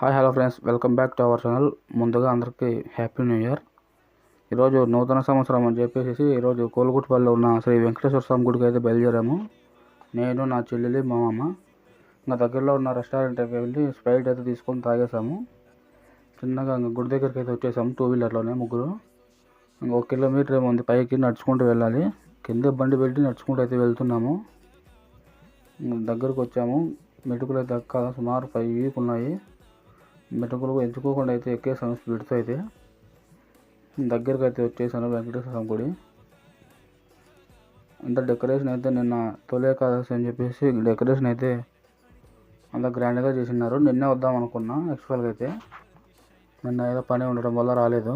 Hi hello friends. Welcome back to our channel. ముందుగా అందరికీ happy new year. ఈరోజు నూతన సంవత్సరం అని చెప్పేసి ఈరోజు కోలుగుట్టుపల్లిలో ఉన్న శ్రీ వెంకటేశ్వర స్వామి గుడికి అయితే బయలుదేరాము. నేను నా చెల్లెలి మా మామ నా దగ్గరలో ఉన్న రెస్టారెంట్కి వెళ్ళి స్ప్రైట్ అయితే తీసుకొని తాగేసాము. చిన్నగా ఇంకా గుడి దగ్గరికి అయితే వచ్చేసాము టూ వీలర్లోనే ముగ్గురు. ఇంకొక కిలోమీటర్ ఏమో ఉంది పైకి నడుచుకుంటూ వెళ్ళాలి. కింద బండి పెట్టి నడుచుకుంటూ అయితే వెళ్తున్నాము. దగ్గరకు వచ్చాము. మెటుకులు అయితే ఎక్కాలి సుమారు ఫైవ్ వీక్ ఉన్నాయి. మెటుకులు ఎంచుకోకుండా అయితే ఎక్కేసాను స్పీడ్తో అయితే దగ్గరకు అయితే వచ్చేసాను వెంకటేశ్వర స్వామి గుడి. అంత డెకరేషన్ అయితే నిన్న తొలి ఏకాదశి అని చెప్పేసి డెకరేషన్ అయితే అంత గ్రాండ్గా చేసినారు. నిన్నే వద్దాం అనుకున్నా యాక్చువల్గా అయితే. నిన్న ఏదో పని ఉండడం వల్ల రాలేదు.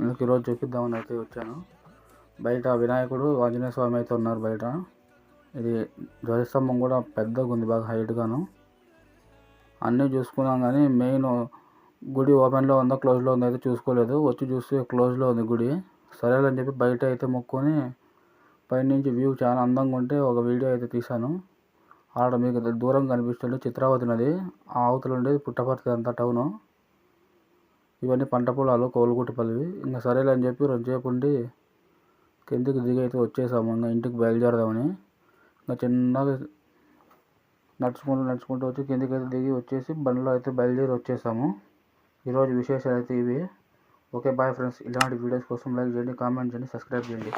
అందుకు ఈరోజు చూపిద్దామని అయితే వచ్చాను. బయట వినాయకుడు ఆంజనేయ స్వామి అయితే ఉన్నారు బయట. ఇది ధ్వజస్తంభం కూడా పెద్దగా ఉంది బాగా హైట్గాను అన్నీ చూసుకున్నాం కానీ మెయిన్ గుడి ఓపెన్లో ఉందా క్లోజ్లో ఉందా అయితే చూసుకోలేదు. వచ్చి చూస్తే క్లోజ్లో ఉంది గుడి. సరేలని చెప్పి బయట అయితే మొక్కుని పైనుంచి వ్యూ చాలా అందంగా ఉంటే ఒక వీడియో అయితే తీశాను. ఆడ మీకు దూరం కనిపిస్తుంది చిత్రావతి నది. ఆ అవతల ఉండేది పుట్టపర్తి అంతా టౌను. ఇవన్నీ పంట పొలాలు కోలుగుట్టుపల్లివి ఇంకా సరేలే అని చెప్పి రోజుసేపు ఉండి కిందికి దిగి అయితే వచ్చేసాము. ఇంకా ఇంటికి బయలుదేరదామని. ఇంకా చిన్నగా నడుచుకుంటూ నడుచుకుంటూ వచ్చి కిందకి అయితే దిగి వచ్చేసి బండిలో అయితే బయలుదేరి వచ్చేసాము. ఈరోజు విశేషాలు అయితే ఇవి. Okay bye friends. ఇలాంటి వీడియోస్ కోసం లైక్ చేయండి కామెంట్ చేయండి సబ్స్క్రైబ్ చేయండి.